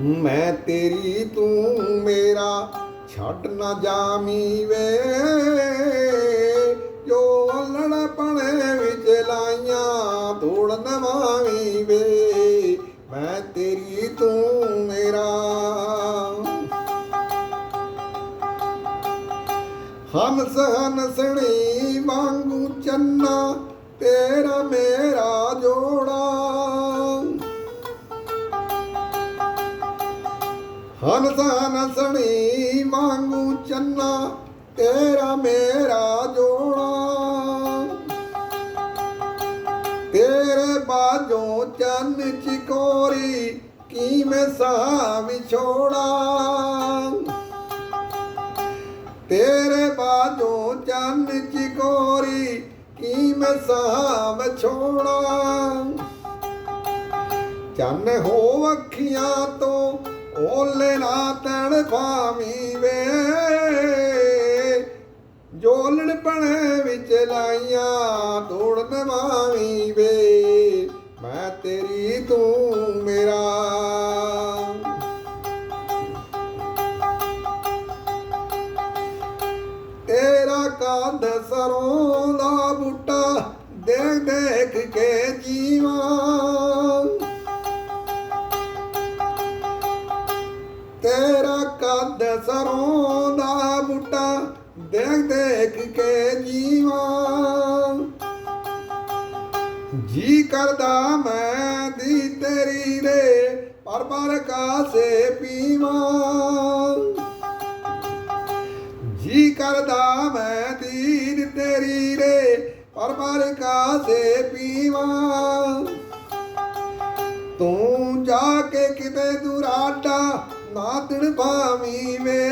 ਮੈਂ ਤੇਰੀ, ਤੂੰ ਮੇਰਾ, ਛੱਡ ਨਾ ਜਾਮੀ ਵੇ ਜੋ ਲੜਪਣ ਵਿੱਚ ਲਾਈਆਂ, ਤੋੜ ਨਵਾਵੀ ਵੇ ਮੈਂ ਤੇਰੀ, ਤੂੰ ਮੇਰਾ। ਹੰਸ, ਹੰਸਣੀ ਵਾਂਗੂ ਚੰਨਾ, ਤੇਰਾ ਮੇਰਾ ਜੋੜਾ। ਹੰਸ ਹੰਸਣੀ ਵਾਂਗੂ ਚੰਨਾ, ਤੇਰਾ ਮੇਰਾ ਜੋੜਾ। ਤੇਰੇ ਬਾਝੋਂ ਚੰਨ ਚਿਕੋਰੀ ਕੀ ਮੈਂ ਸਾਹ ਵਿਛੋੜਾ। ਤੇਰੇ ਬਾਝੋਂ ਚੰਨ ਚਿਕੋਰੀ ਕੀ ਮੈਂ ਸਾਹ ਵਿਛੋੜਾ। ਚੰਨ ਹੋ ਅੱਖੀਆਂ ਤੋਂ ਓਲੇ ਨਾ ਤਣ ਭਾਵੀ ਵੇ। ਜੋਲਣ ਪਣੇ ਵਿੱਚ ਲਾਈਆਂ, ਤੋੜ ਨਵਾਵੀ ਵੇ। ਮੈਂ ਤੇਰੀ, ਤੂੰ ਮੇਰਾ। ਤੇਰਾ ਕੰਧ ਸਰੋਂ ਕੰਧ ਸਰੋਂ ਦਾ ਬੂਟਾ ਦੇਖ ਦੇਖ ਕੇ ਜੀਵਾਂ। ਜੀ ਕਰਦਾ ਮੈਂ ਦੀ ਤੇਰੀ ਰੇ, ਪਰ ਪਰ ਕਾਸੇ ਪੀਵਾਂ। ਜੀ ਕਰਦਾ ਮੈਂ ਦੀਨ ਤੇਰੀ ਰੇ, ਪਰ ਪਰ ਕਾਸੇ ਪੀਵਾਂ। ਤੂੰ ਜਾ ਕੇ ਕਿਤੇ ਦੁਰਾਡਾ ਨਾ ਭਾਵੀ ਵੇ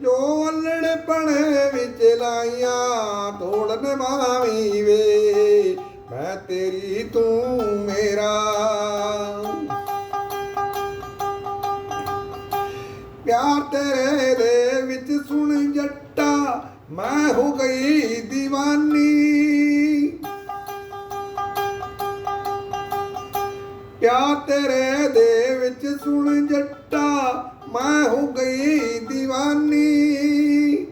ਜੋ ਅਲੜ ਪਣੇ ਵਿੱਚ ਲਾਈਆਂ ਤੋੜਨ ਮਾਵੀ ਵੇ ਮੈਂ ਤੇਰੀ ਤੂੰ ਮੇਰਾ। ਪਿਆਰ ਤੇਰੇ ਦੇ ਵਿੱਚ ਸੁਣ ਜੱਟਾ, ਮੈਂ ਹੋ ਗਈ دیਵਾਨੀ ਪਿਆਰ ਤੇਰੇ ਦੇ ਵਿੱਚ ਸੁਣ ਜੱਟਾ, ਮੈਂ ਹੋ ਗਈ دیਵਾਨੀ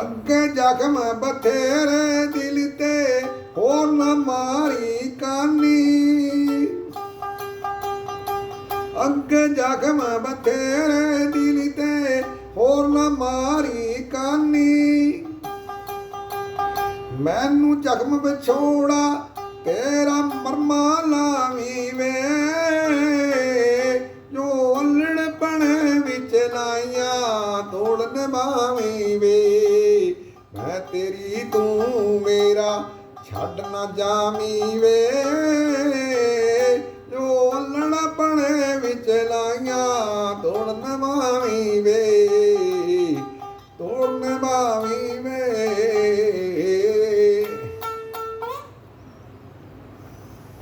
ਅੱਗੇ ਜ਼ਖਮ ਬਥੇਰੇ ਦਿਲ ਤੇ, ਹੋਰ ਨਾ ਮਾਰੀ ਕਾਨੀ। ਅੱਗੇ ਜ਼ਖਮ ਬਥੇਰੇ ਦਿਲ ਤੇ, ਹੋਰ ਨਾ ਮਾਰੀ ਕਾਨੀ। ਮੈਨੂੰ ਜ਼ਖਮ ਵਿਛੋੜਾ ਤੇਰਾ ਮਰਮਾ ਲਾਵੀ ਵੇ ਜੋ ਅਲਣ ਪਣ ਵਿੱਚ ਲਾਈਆਂ ਤੋੜਨ ਨਭਾਵੀ ਵੇ ਮੈਂ ਤੇਰੀ, ਤੂੰ ਮੇਰਾ ਛੱਡ ਨਾ ਜਾਮੀ ਵੇ ਜੋ ਅਲਣ ਵਿੱਚ ਲਾਈਆਂ, ਤੋੜ ਨਭਾਵੀ ਵੇ ਤੋੜ ਨਭਾਵੀ ਵੇ